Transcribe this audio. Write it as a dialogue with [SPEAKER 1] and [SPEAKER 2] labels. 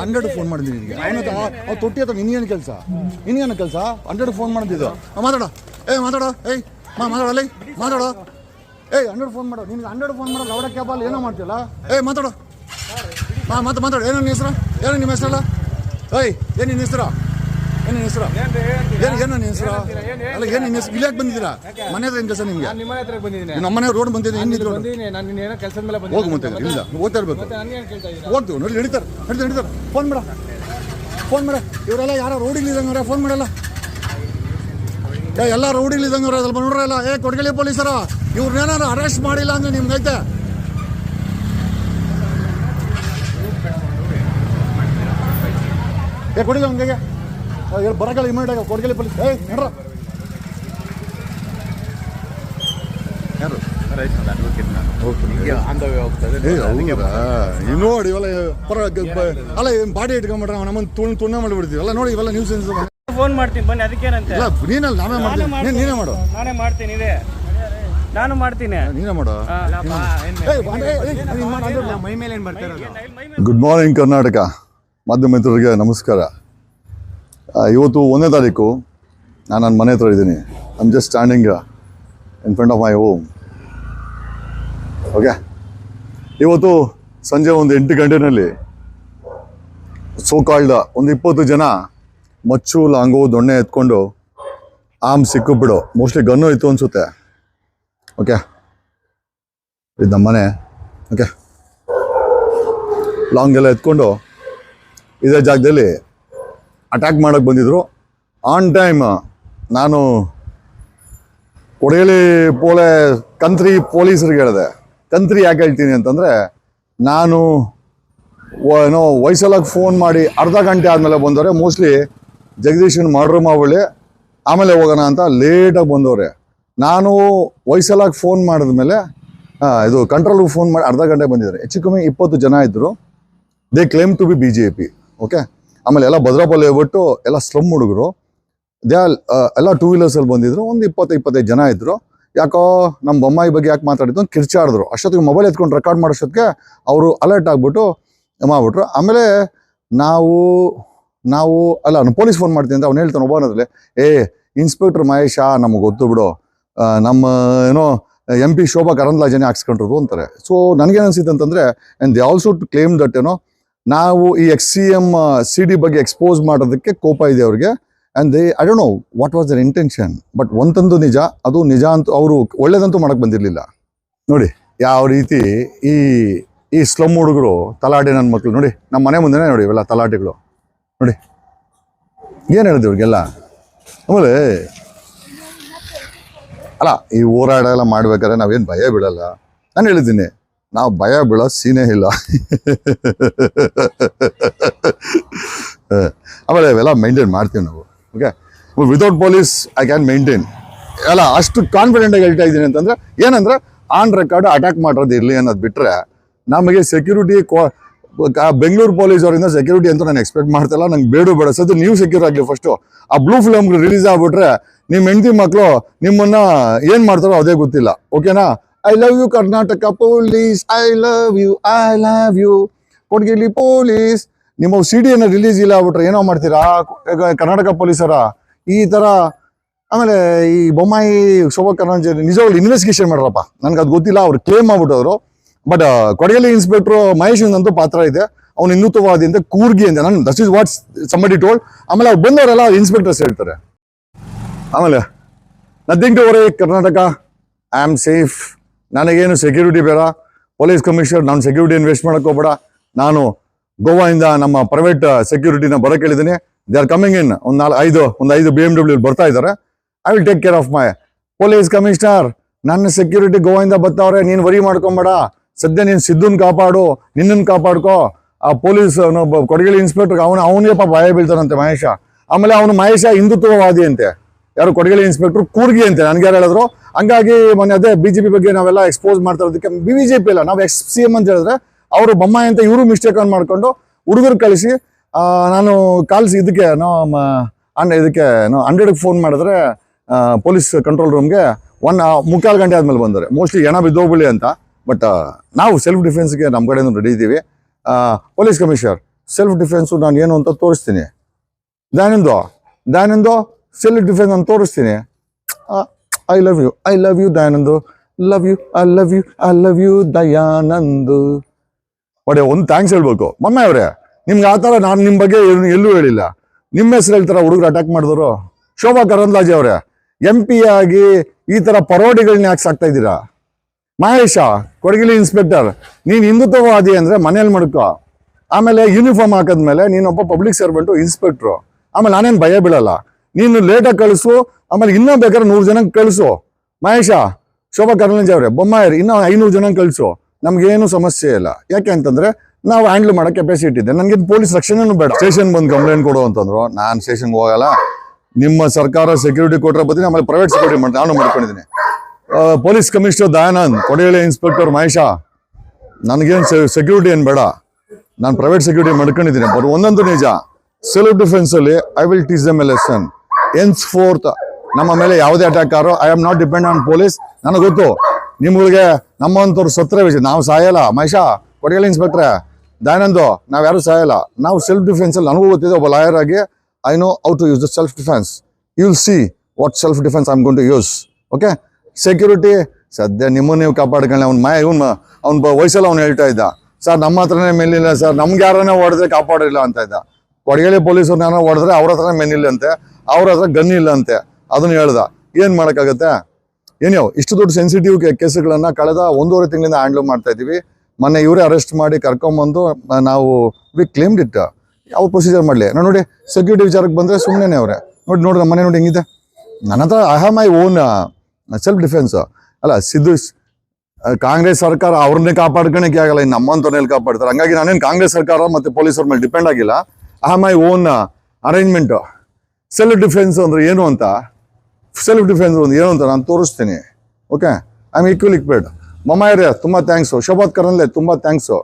[SPEAKER 1] Hundred phone ಮಾಡಿದ್ದೀನಿ ನಿನಗೆ. ಅವನ ತೊಟ್ಟಿ ಹತ್ರ ಇನ್ನೇನು ಕೆಲಸ? ಇನ್ನೇನು ಕೆಲಸ? ಹಂಡ್ರೆಡ್ ಫೋನ್ ಮಾಡಿದ್ದು. ಮಾತಾಡ. ಏ ಮಾತಾಡೋ. ಏಯ್ ಮಾ ಮಾತಾಡ ಮಾತಾಡೋ. ಏಯ್ ಹಂಡ್ರೆಡ್ ಫೋನ್ ಮಾಡೋ. ನಿನ್ಗೆ ಹಂಡ್ರೆಡ್ ಫೋನ್ ಮಾಡೋ ಲೌಡ ಕ್ಯಾಬಲ್ಲಿ ಏನೋ ಮಾಡ್ತಿಲ್ಲ ಏಯ್ ಮಾತಾಡೋ. ಮಾ ಮಾತು ಮಾತಾಡು. ಏನೋ ನಿಮ್ಮ ಹೆಸರು? ಏನೋ ನಿಮ್ಮ ಹೆಸರಲ್ಲ? ಏಯ್ ಏನು ನಿನ್ನ ಹೆಸರು? ಏನು ಹೆಸರು? ಏನು ಏನು ನಿನ್ನ ಹೆಸರು? ಅಲ್ಲ ಏನು ನಿನ್ನ ಹೆಸರು? ಇಲ್ಲಿ ಯಾಕೆ? ಬಂದಿದ್ದೀರಾ ಮನೆ ಹತ್ರ ಏನು ಕೆಲಸ ನಿಮಗೆ?
[SPEAKER 2] ನಿಮ್ಮ ಮನೆ ಹತ್ರ ಬಂದಿದ್ದೀನಿ.
[SPEAKER 1] ನಮ್ಮ ಮನೆ ರೋಡ್ ಬಂದಿದ್ದೀನಿ ಏನು
[SPEAKER 2] ನಾನು ಏನೋ ಕೆಲಸದ ಮೇಲೆ
[SPEAKER 1] ಹೋಗಿ
[SPEAKER 2] ಬಂದಿದ್ದೀನಿ
[SPEAKER 1] ಮತ್ತೆ ಇಲ್ಲ ಓದ್ತಾ ಇರ್ಬೇಕು. ಓದ್ತೀವಿ ನೋಡಿ ಹಿಡಿತಾರೆ ನಡೀತಾರೆ ನಡೀತಾರೆ. ಫೋನ್ ಮಾಡ. ಫೋನ್ ಮಾಡ. ಇವರೆಲ್ಲ ಯಾರೋ ರೋಡಿಲ್ಲಿ ಇದ್ದಂಗಾರ ಫೋನ್ ಮಾಡಲ್ಲ. ಏ ಎಲ್ಲ ರೋಡಿಗೆ ಇದ್ದಂಗಾರ ಸ್ವಲ್ಪ ನೋಡ್ರಲ್ಲ ಏ ಕೊಡಗಲಿ ಪೊಲೀಸರ ಇವ್ರನ್ನೇನಾರು ಅರೆಸ್ಟ್ ಮಾಡಿಲ್ಲ ಅಂದ್ರೆ ನಿಮ್ಗೆ ಐತೆ ಏ ಕೊಡಿಲ್ಲ ಹಂಗೆ ಬರಕಲ್ಲ ಇಮಿಡಿಯೇಟ್ ಕೊಡಗಲಿ ಪೊಲೀಸ್ ಏ ನೋಡ್ರ ಯಾರು ಏ ಹೌದಾ ನೀವು ನೋಡಿ ಇವೆಲ್ಲ ಪರ ಬ- ಅಲ್ಲ ಬಾಡಿ ಇಟ್ಕೊಂಡ್ಬಿಟ್ರೆ ನಮ್ಮನ್ನು ತುಣ್ ತುಣ್ಣ ಮಾಡಿಬಿಡ್ತೀವಿ ಅಲ್ಲ ನೋಡಿ ಇವೆಲ್ಲ ನ್ಯೂಸ್
[SPEAKER 3] ಫೋನ್ ಮಾಡ್ತೀನಿ ಬನ್ನಿ ಅದಕ್ಕೇನಂತೆ
[SPEAKER 1] ಇಲ್ಲ ನೀನಲ್ಲ ನಾವೇ ಮಾಡ್ತೀವಿ ನೀನ್ ನೀನೇ ಮಾಡು
[SPEAKER 3] ನಾನೇ ಮಾಡ್ತೀನಿ ಇದೆ ನಾನು ಮಾಡ್ತೀನಿ
[SPEAKER 1] ನೀನೇ ಮಾಡು
[SPEAKER 2] ಮೈ ಮೇಲೆ ಏನು ಬರ್ತಾ ಇರೋದು
[SPEAKER 1] ಗುಡ್ ಮಾರ್ನಿಂಗ್ ಕರ್ನಾಟಕ ಮಾಧ್ಯಮ ಮಿತ್ರರಿಗೆ ನಮಸ್ಕಾರ ಆ, ಇವತ್ತು ಒಂದನೇ ತಾರೀಕು ನಾನು ನನ್ನ ಮನೆ ಹತ್ರ ಇದ್ದೀನಿ. Am just standing in front of my home okay ಇವತ್ತು ಸಂಜೆ ಒಂದು ಎಂಟು ಗಂಟೆನಲ್ಲಿ ಸೋಕಾಳ್ದ ಒಂದು ಇಪ್ಪತ್ತು ಜನ ಮಚ್ಚು, ಲಾಂಗು, ದೊಣ್ಣೆ ಎತ್ಕೊಂಡು ಆಮ್ ಸಿಕ್ಕಿಬಿಡು. ಮೋಸ್ಟ್ಲಿ ಗನ್ನು ಇತ್ತು ಅನಿಸುತ್ತೆ. ಓಕೆ ಇದು ನಮ್ಮ ಮನೆ. ಓಕೆ ಲಾಂಗ್ ಎಲ್ಲ ಎತ್ಕೊಂಡು ಇದೇ ಜಾಗದಲ್ಲಿ ಅಟ್ಯಾಕ್ ಮಾಡೋಕೆ ಬಂದಿದ್ರು. ಆನ್ ಟೈಮ್ ನಾನು ಕೊಡೇಲಿ ಪೋಲೆ, ಕಂತ್ರಿ ಪೊಲೀಸರಿಗೆ ಹೇಳಿದೆ. ಕಂತ್ರಿ ಯಾಕೆ ಹೇಳ್ತೀನಿ ಅಂತಂದರೆ, ನಾನು ಏನೋ ವಯಸ್ಸಲ್ಲಾಗಿ ಫೋನ್ ಮಾಡಿ ಅರ್ಧ ಗಂಟೆ ಆದಮೇಲೆ ಬಂದವ್ರೆ. ಮೋಸ್ಟ್ಲಿ ಜಗದೀಶನ್ ಮರ್ಡ್ರ್ ಮಾಡಿ ಆಮೇಲೆ ಹೋಗೋಣ ಅಂತ ಲೇಟಾಗಿ ಬಂದವ್ರೆ. ನಾನು ವಯಸ್ಸಲ್ಲಾಗಿ ಫೋನ್ ಮಾಡಿದ್ಮೇಲೆ ಮೇಲೆ ಇದು ಕಂಟ್ರೋಲ್ಗೆ ಫೋನ್ ಮಾಡಿ ಅರ್ಧ ಗಂಟೆ ಬಂದಿದ್ದಾರೆ. ಹೆಚ್ಚು ಕಮ್ಮಿ ಇಪ್ಪತ್ತು ಜನ ಇದ್ದರು they claim to be B J P okay ಆಮೇಲೆ ಎಲ್ಲ ಭದ್ರಾಪಲ್ಲಿ ಹೋಗ್ಬಿಟ್ಟು ಎಲ್ಲ ಸ್ಲಮ್ ಹುಡುಗರು. ದೇ ಎಲ್ಲ ಟೂ ವೀಲರ್ಸಲ್ಲಿ ಬಂದಿದ್ರು. ಒಂದು ಇಪ್ಪತ್ತು, ಇಪ್ಪತ್ತೈದು ಜನ ಇದ್ದರು ಯಾಕೋ ನಮ್ಮ ಬೊಮ್ಮಾಯಿ ಬಗ್ಗೆ ಯಾಕೆ ಮಾತಾಡಿದ್ದು ಅಂತ ಕಿರ್ಚಾಡಿದ್ರು. ಅಷ್ಟೊತ್ತಿಗೆ ಮೊಬೈಲ್ ಎತ್ಕೊಂಡು ರೆಕಾರ್ಡ್ ಮಾಡೋಷ್ಟೊತ್ತಿಗೆ ಅವರು ಅಲರ್ಟ್ ಆಗಿಬಿಟ್ಟು ಮಾಡ್ಬಿಟ್ರು. ಆಮೇಲೆ ನಾವು ನಾವು, ಅಲ್ಲ ನಾನು ಪೊಲೀಸ್ ಫೋನ್ ಮಾಡ್ತೀನಿ ಅಂತ ಅವ್ನು ಹೇಳ್ತಾನೆ ಒಬ್ಬನದ್ರಲ್ಲಿ. ಏ ಇನ್ಸ್ಪೆಕ್ಟರ್ ಮಹೇಶ, ನಮಗೆ ಗೊತ್ತು ಬಿಡು. ನಮ್ಮ, ಏನೋ ಎಂ ಪಿ ಶೋಭಾ ಕರಂದ್ಲಾಜನೆ ಹಾಕ್ಸ್ಕೊಂಡ್ರು ಅಂತಾರೆ. ಸೊ ನನಗೇನು ಅಂತಂದರೆ and they also to claim that ಏನೋ ನಾವು ಈ ex C M C D ಬಗ್ಗೆ ಎಕ್ಸ್ಪೋಸ್ ಮಾಡೋದಕ್ಕೆ ಕೋಪ ಇದೆ ಅವ್ರಿಗೆ. And they I don't know what was their intention but ಒಂದೊಂದು ನಿಜ, ಅದು ನಿಜ ಅಂತೂ ಅವರು ಒಳ್ಳೇದಂತೂ ಮಾಡಕ್ಕೆ ಬಂದಿರಲಿಲ್ಲ. ನೋಡಿ, ಯಾವ ರೀತಿ ಈ ಈ ಸ್ಲಮ್ ಹುಡುಗರು ತಲಾಟೆ ನನ್ನ ಮಕ್ಕಳು ನೋಡಿ ನಮ್ಮ ಮನೆ ಮುಂದೆನೇ ನೋಡಿ ಇವೆಲ್ಲ ತಲಾಟೆಗಳು. ನೋಡಿ, ಏನು ಹೇಳಿದ್ರು ಇವ್ರಿಗೆಲ್ಲ? ಆಮೇಲೆ, ಅಲ್ಲ, ಈ ಹೋರಾಟ ಎಲ್ಲ ಮಾಡ್ಬೇಕಾದ್ರೆ ನಾವೇನು ಭಯ ಬೀಳಲ್ಲ. ನಾನು ಹೇಳಿದ್ದೀನಿ ನಾವು ಭಯ ಬೀಳೋ ಸೀನೇ ಇಲ್ಲ. ಆಮೇಲೆ ಇವೆಲ್ಲ ಮೈಂಟೈನ್ ಮಾಡ್ತೀವಿ ನಾವು. Okay without police I can maintain ಅಲ್ಲ, ಅಷ್ಟು ಕಾನ್ಫಿಡೆಂಟಾಗಿ ಹೇಳ್ತಾ ಇದ್ದೀನಿ ಅಂತಂದ್ರೆ, ಏನಂದ್ರೆ ಆನ್ ರೆಕಾರ್ಡ್ ಅಟ್ಯಾಕ್ ಮಾಡೋದು ಇರಲಿ ಅನ್ನೋದು ಬಿಟ್ಟರೆ ನಮಗೆ ಸೆಕ್ಯೂರಿಟಿ ಬೆಂಗಳೂರು ಪೊಲೀಸ್ ಅವರಿಂದ ಸೆಕ್ಯೂರಿಟಿ ಅಂತ ನಾನು ಎಕ್ಸ್ಪೆಕ್ಟ್ ಮಾಡ್ತಿಲ್ಲ ನಂಗೆ ಬೇಡ ಸದ್ದು ನೀವು ಸೆಕ್ಯೂರ್ ಆಗಲಿ ಫಸ್ಟು ಆ ಬ್ಲೂ ಫಿಲಮ್ ರಿಲೀಸ್ ಆಗ್ಬಿಟ್ರೆ ನಿಮ್ಮ ಹೆಂಡತಿ ಮಕ್ಕಳು ನಿಮ್ಮನ್ನ ಏನು ಮಾಡ್ತಾರೋ ಅದೇ ಗೊತ್ತಿಲ್ಲ. ಓಕೆನಾ I love you Karnataka police I love you I love you Kodagali police ನಿಮ್ಮ ಸಿ ಡಿ ರಿಲೀಸ್ ಇಲ್ಲ ಆಗ್ಬಿಟ್ರೆ ಏನೋ ಮಾಡ್ತೀರಾ? ಕರ್ನಾಟಕ ಪೊಲೀಸರ ಈ ಥರ ಆಮೇಲೆ ಈ ಬೊಮ್ಮಾಯಿ, ಶೋಭಾ ಕರ್ನಾಟಕ ನಿಜವಾಗ್ಲು ಇನ್ವೆಸ್ಟಿಗೇಷನ್ ಮಾಡ್ರಪ್ಪ. ನನ್ಗೆ ಅದು ಗೊತ್ತಿಲ್ಲ, ಅವ್ರು ಕ್ಲೇಮ್ ಮಾಡ್ಬಿಟ್ಟವರು. ಬಟ್ ಕೊಡಗಲಿ ಇನ್ಸ್ಪೆಕ್ಟರ್ ಮಹೇಶ್ ಅಂತೂ ಪಾತ್ರ ಇದೆ. ಅವ್ನು ಹಿಂದುತ್ವವಾದಿ ಅಂತ ಕೂರ್ಗಿ ಅಂತ. ನಾನು that is what's somebody told ಆಮೇಲೆ ಅವ್ರು ಬಂದವರೆಲ್ಲ ಇನ್ಸ್ಪೆಕ್ಟರ್ಸ್ ಹೇಳ್ತಾರೆ. ಆಮೇಲೆ nothing to worry Karnataka I am safe ನನಗೇನು ಸೆಕ್ಯೂರಿಟಿ ಬೇಡ ಪೊಲೀಸ್ ಕಮಿಷನರ್ ನಾನು ಸೆಕ್ಯೂರಿಟಿ ಇನ್ವೆಸ್ಟ್ ಮಾಡಕ್ಕೆ ಹೋಗ್ಬೇಡ. ನಾನು ಗೋವಾದಿಂದ ನಮ್ಮ ಪ್ರೈವೇಟ್ ಸೆಕ್ಯೂರಿಟಿನ ಬರೋಕೆ ಹೇಳಿದ್ದೀನಿ ದೇ ಆರ್ ಕಮಿಂಗ್ ಇನ್ ಒಂದು ನಾಲ್ಕು ಐದು, ಒಂದು ಐದು ಬಿ ಎಂ ಡಬ್ಲ್ಯೂ ಬರ್ತಾ ಇದ್ದಾರೆ I will take care of my police commissioner ನನ್ನ ಸೆಕ್ಯೂರಿಟಿ ಗೋವಾಯಿಂದ ಬರ್ತಾವ್ರೆ ನೀನು ವರಿ ಮಾಡ್ಕೊಂಬೇಡ. ಸದ್ಯ ನೀನು ಸಿದ್ಧನ್ ಕಾಪಾಡು ನಿನ್ನನ್ನು ಕಾಪಾಡ್ಕೋ. ಆ ಪೊಲೀಸ್ ಕೊಡಗೇಲಿ ಇನ್ಸ್ಪೆಕ್ಟರ್ ಅವನು ಅವನಿಗೆ ಪಾಪ ಭಯ ಬೀಳ್ತಾನಂತೆ ಮಹೇಶ. ಆಮೇಲೆ ಅವನು ಮಹೇಶ ಹಿಂದುತ್ವವಾದಿ ಅಂತೆ. ಯಾರು ಕೊಡಗೇಲಿ ಇನ್ಸ್ಪೆಕ್ಟರ್ ಕೂರ್ಗಿ ಅಂತೆ. ನನ್ಗೆ ಯಾರು ಹೇಳಿದ್ರು? ಹಂಗಾಗಿ ಮೊನ್ನೆ ಅದೇ ಬಿಜೆಪಿ ಬಗ್ಗೆ ನಾವೆಲ್ಲ ಎಕ್ಸ್ಪೋಸ್ ಮಾಡ್ತಾ ಇರೋದಕ್ಕೆ ಬಿಜೆಪಿ ಇಲ್ಲ ನಾವು ಎಕ್ಸ್ ಸಿ ಎಂ ಅಂತ ಹೇಳಿದ್ರೆ ಅವರು ಬೊಮ್ಮಾಯಿ ಅಂತ ಇವರು ಮಿಸ್ಟೇಕ್ ಅನ್ ಮಾಡ್ಕೊಂಡು ಹುಡುಗರು ಕಳಿಸಿ ನಾನು ಕಾಲ್ಸ್ ಇದಕ್ಕೆ, ನೋ ಅಣ್ಣ ಇದಕ್ಕೆ, ನೋ ಹಂಡ್ರೆಡ್ಗೆ ಫೋನ್ ಮಾಡಿದ್ರೆ ಪೊಲೀಸ್ ಕಂಟ್ರೋಲ್ ರೂಮ್ಗೆ ಒನ್ ಮುಕ್ಕಾಲು ಗಂಟೆ ಆದ್ಮೇಲೆ ಬಂದರೆ. ಮೋಸ್ಟ್ಲಿ ಏನ ಬಿದ್ದೋಗ್ಬಿಡಿ ಅಂತ ಬಟ್ ನಾವು ಸೆಲ್ಫ್ ಡಿಫೆನ್ಸ್ಗೆ ನಮ್ಮ ಕಡೆಯಿಂದ ರೆಡಿ ಇದ್ದೀವಿ. ಪೊಲೀಸ್ ಕಮಿಷನರ್ ಸೆಲ್ಫ್ ಡಿಫೆನ್ಸು ನಾನು ಏನು ಅಂತ ತೋರಿಸ್ತೀನಿ. ದಾನಿಂದು ದಾನಿಂದು ಸೆಲ್ಫ್ ಡಿಫೆನ್ಸ್ ನಾನು ತೋರಿಸ್ತೀನಿ. I love you I love you Dayanand love you I love you I love you Dayanand ಒಡೆ, ಒಂದು ಥ್ಯಾಂಕ್ಸ್ ಹೇಳ್ಬೇಕು. ಮಮ್ಮಿ ಅವರೇ, ನಿಮ್ಗೆ ಆ ಥರ ನಾನು ನಿಮ್ಮ ಬಗ್ಗೆ ಏನು ಎಲ್ಲೂ ಹೇಳಿಲ್ಲ. ನಿಮ್ಮ ಹೆಸರು ಹೇಳ್ತಾರ ಹುಡುಗರು ಅಟ್ಯಾಕ್ ಮಾಡಿದ್ರು ಶೋಭಾ ಕರಂದ್ಲಾಜೆ ಅವರೇ ಎಂ ಪಿ ಆಗಿ ಈ ಥರ ಪರೋಡಿಗಳನ್ನ ಯಾಕೆ ಸಾಕ್ತಾ ಇದ್ದೀರಾ? ಮಹೇಶ, ಕೊಡಗಿಲಿ ಇನ್ಸ್ಪೆಕ್ಟರ್ ನೀನು ಹಿಂದುತ್ವವಾದಿ ಅಂದರೆ ಮನೇಲಿ ಮಡ್ಕೋ. ಆಮೇಲೆ ಯೂನಿಫಾರ್ಮ್ ಹಾಕಿದ್ಮೇಲೆ ನೀನೊಬ್ಬ ಪಬ್ಲಿಕ್ ಸರ್ವೆಂಟು ಇನ್ಸ್ಪೆಕ್ಟ್ರು ಆಮೇಲೆ ನಾನೇನು ಭಯ ಬೀಳಲ್ಲ. ನೀನು ಲೇಟಾಗಿ ಕಳಿಸು, ಆಮೇಲೆ ಇನ್ನೂ ಬೇಕಾದ್ರೆ ನೂರು ಜನಕ್ಕೆ ಕಳಿಸು. ಮಹೇಶ, ಶೋಭಾ ಕರಂದ್ಲಾಜೆ ಅವರೇ ಬೊಮ್ಮಾಯರ್ ಇನ್ನೂ ಐನೂರು ಜನ ಕಳಿಸು. ನಮ್ಗೇನು ಸಮಸ್ಯೆ ಇಲ್ಲ. ಯಾಕೆ ಅಂತಂದ್ರೆ ನಾವು ಹ್ಯಾಂಡಲ್ ಮಾಡೋ ಕೆಪಾಸಿಟಿ ಇದೆ ನನಗೆ ಪೊಲೀಸ್ ರಕ್ಷಣೆನೂ ಬೇಡ. ಸ್ಟೇಷನ್ ಬಂದು ಕಂಪ್ಲೇಂಟ್ ಕೊಡು ಅಂತಂದ್ರು. ನಾನು ಸ್ಟೇಷನ್ಗೆ ಹೋಗಲ್ಲ. ನಿಮ್ಮ ಸರ್ಕಾರ ಸೆಕ್ಯೂರಿಟಿ ಕೊಟ್ಟರೆ ಬದಲು ಆಮೇಲೆ ಪ್ರೈವೇಟ್ ಸೆಕ್ಯೂರಿಟಿ ಮಾಡಿ ನಾನು ಮಾಡ್ಕೊಂಡಿದ್ದೀನಿ. Police commissioner Dayanand Kodagali inspector Mahesh, ನನಗೇನು ಸೆಕ್ಯೂರಿಟಿ ಏನು ಬೇಡ. ನಾನು ಪ್ರೈವೇಟ್ ಸೆಕ್ಯೂರಿಟಿ ಮಾಡ್ಕೊಂಡಿದ್ದೀನಿ. ಬಟ್ ಒಂದಂತೂ ನಿಜ. ಸೆಲ್ಫ್ ಡಿಫೆನ್ಸ್ ಅಲ್ಲಿ I will teach them a lesson henceforth ನಮ್ಮ ಮೇಲೆ ಯಾವುದೇ attack arrow I am not depend on police ನನಗೆ ಗೊತ್ತು, ನಿಮ್ಗಳಿಗೆ ನಮ್ಮಂಥವ್ರು ಸತ್ರ ವಿಷಯ ನಾವು ಸಾಯಲ್ಲ. ಮಹೇಶ ಕೊಡಗಲ್ ಇನ್ಸ್ಪೆಕ್ಟ್ರೆ ದಯಾನಂದು, ನಾವು ಯಾರು ಸಾಯಲ್ಲ. ನಾವು ಸೆಲ್ಫ್ ಡಿಫೆನ್ಸ್ ಅಲ್ಲಿ ನನಗೂ ಗೊತ್ತಿದೆ, ಒಬ್ಬ ಲಾಯರ್ ಆಗಿ I know how to use the self defence you will see what self defence I'm gonna use okay security ಸದ್ಯ ನಿಮ್ಮನ್ನು ನೀವು ಕಾಪಾಡ್ಕೊಳ್ಳಿ. ಅವ್ನು ಮೈ ಇವ್ನ ಅವ್ನ ವಯಸ್ಸಲ್ಲಿ ಅವ್ನು ಹೇಳ್ತಾ ಇದ್ದ. ಸರ್, ನಮ್ಮ ಹತ್ರನೇ ಮೇಲಿಲ್ಲ, ಸರ್. ನಮ್ಗೆ ಯಾರನ್ನೇ ಹೊಡೆದ್ರೆ ಕಾಪಾಡಿಲ್ಲ ಅಂತ ಇದ್ದ. ಕೊಡಗೇಲಿ ಪೊಲೀಸರು ನಾನು ಹೊಡೆದ್ರೆ ಅವ್ರ ಹತ್ರನೇ ಮೆನಿಲ್ಲ ಅಂತೆ. ಅವ್ರ ಹತ್ರ ಗನ್ ಇಲ್ಲ ಅಂತೆ ಅದನ್ನ ಹೇಳ್ದ. ಏನು ಮಾಡೋಕ್ಕಾಗತ್ತೆ? ಏನೋ ಇಷ್ಟು ದೊಡ್ಡ ಸೆನ್ಸಿಟಿವ್ ಕೇಸ್ಗಳನ್ನ ಕಳೆದ ಒಂದೂವರೆ ತಿಂಗಳಿಂದ ಹ್ಯಾಂಡಲ್ ಮಾಡ್ತಾ ಇದ್ದೀವಿ. ಮೊನ್ನೆ ಇವರೇ ಅರೆಸ್ಟ್ ಮಾಡಿ ಕರ್ಕೊಂಬಂದು ನಾವು ವಿ ಕ್ಲೇಮ್ಡ್ ಇಟ್ ಯಾವ ಪ್ರೊಸೀಜರ್ ಮಾಡಲಿ? ನಾನು ನೋಡಿ ಸೆಕ್ಯೂರಿಟಿ ವಿಚಾರಕ್ಕೆ ಬಂದರೆ ಸುಮ್ಮನೆ ಅವರೇ. ನೋಡಿ ನೋಡಿ ನಮ್ಮ ಮನೆ ನೋಡಿ ಹೆಂಗಿದೆ. ನನ್ನ ಹತ್ರ I have my own self defence ಅಲ್ಲ, ಸಿದ್ದು ಕಾಂಗ್ರೆಸ್ ಸರ್ಕಾರ ಅವ್ರನ್ನೇ ಕಾಪಾಡ್ಕೊಳಕ್ಕೆ ಆಗಲ್ಲ ಇನ್ನು ನಮ್ಮಂತವ್ರನ್ನೆಲ್ಲಿ ಕಾಪಾಡ್ತಾರೆ. ಹಂಗಾಗಿ ನಾನೇನು ಕಾಂಗ್ರೆಸ್ ಸರ್ಕಾರ ಮತ್ತು ಪೊಲೀಸರ ಮೇಲೆ ಡಿಪೆಂಡ್ ಆಗಿಲ್ಲ. I have my own arrangement self defence ಅಂದರೆ ಏನು ಅಂತ? ಸೆಲ್ಫ್ ಡಿಫೆನ್ಸ್ ಒಂದು ಏನು ಅಂತ ನಾನು ತೋರಿಸ್ತೀನಿ. Okay I am equal equated ಮಮ್ಮ ಏರಿಯಾ ತುಂಬ ಥ್ಯಾಂಕ್ಸು ಶೋಭಾತ್ ಕರನ್ಲೆ ತುಂಬ ಥ್ಯಾಂಕ್ಸು